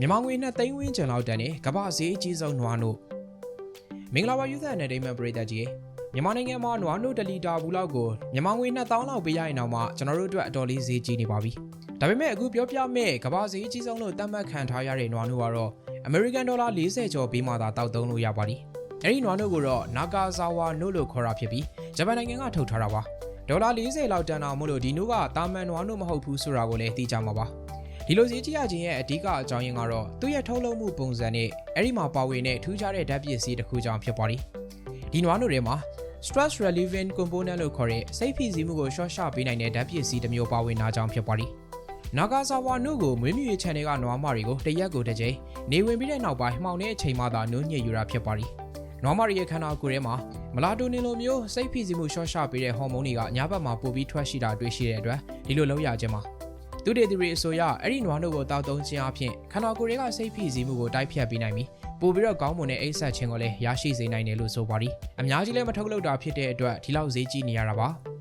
မြန်မာငွေနဲ့သိန်းဝင်းကျန်လောက်တန်တဲ့ကမ္ဘာဈေးအကြီးဆုံးနွားနို့မင်္ဂလာပါယူသက်နယ်ဒိမန်ပရိသတ်ကြီးမြန်မာနိုင်ငံမှာနွားနို့1လီတာဘူးလောက်ကိုမြန်မာငွေ2000လောက်ပေးရရင်တော့မှကျွန်တော်တို့အတွက်အတော်လေးဈေးကြီးနေပါပြီဒါပေမဲ့အခုပြောပြမယ့်ကမ္ဘာဈေးအကြီးဆုံးလို့သတ်မှတ်ခံထားရတဲ့နွားနို့ကတော့ American Dollar 40ကျော်ပေးမှသာတောက်သုံးလို့ရပါသည်အဲ့ဒီနွားနို့ကိုတော့ Nakazawa နို့လို့ခေါ်တာဖြစ်ပြီးဂျပန်နိုင်ငံကထုတ်ထားတာပါဒေါ်လာ40လောက်တန်အောင်မို့လို့ဒီနို့ကတာမန်နွားနို့မဟုတ်ဘူးဆိုတာကိုလည်းသိကြမှာပါ ဒီလိုဈေးကြီးရခြင်းရဲ့အဓိကအကြောင်းရင်းကတော့သူ့ရဲ့ထုတ်လုပ်မှုပုံစံနဲ့အဲ့ဒီမှာပါဝင်တဲ့ထူးခြားတဲ့ဓာတ်ပစ္စည်းတစ်ခုကြောင့်ဖြစ်ပါသည်ဒီနွားနို့တွေမှာ stress relieving component လို့ခေါ်တဲ့စိတ်ဖိစီးမှုကိုရှော့ချပေးနိုင်တဲ့ဓာတ်ပစ္စည်းတစ်မျိုးပါဝင်တာကြောင့်ဖြစ်ပါသည်နာဂါဆာဝါနုကိုမွေးမြူရေး channel ကနွားမတွေကိုတရက်ကိုတစ်ကြိမ်နေဝင်ပြီးတဲ့နောက်ပိုင်းမှောင်တဲ့အချိန်မှသာနုညစ်ယူတာဖြစ်ပါသည်နွားမတွေရဲ့ခန္ဓာကိုယ်ထဲမှာမလာတိုနင်လိုမျိုးစိတ်ဖိစီးမှုရှော့ချပေးတဲ့ဟော်မုန်းတွေကညဘက်မှာပိုပြီးထွက်ရှိတာတွေ့ရှိတဲ့အတွက်ဒီလိုလုပ်ရခြင်းမှာ သူတေသူတွေအဆိုအရအဲ့ဒီနွားနုကိုတောက်သုံးခြင်းအပြင်ခန္ဓာကိုယ်တွေကစိတ်ဖိစီးမှုကိုတိုက်ဖြတ်ပေးနိုင်ပြီးပိုပြီးတော့ကောင်းမွန်တဲ့အိတ်ဆက်ခြင်းကိုလည်းရရှိစေနိုင်တယ်လို့ဆိုပါသည်အများကြီးလည်းမထုတ်လုပ်တာဖြစ်တဲ့အတွက်ဒီလောက်ဈေးကြီးနေရတာပါ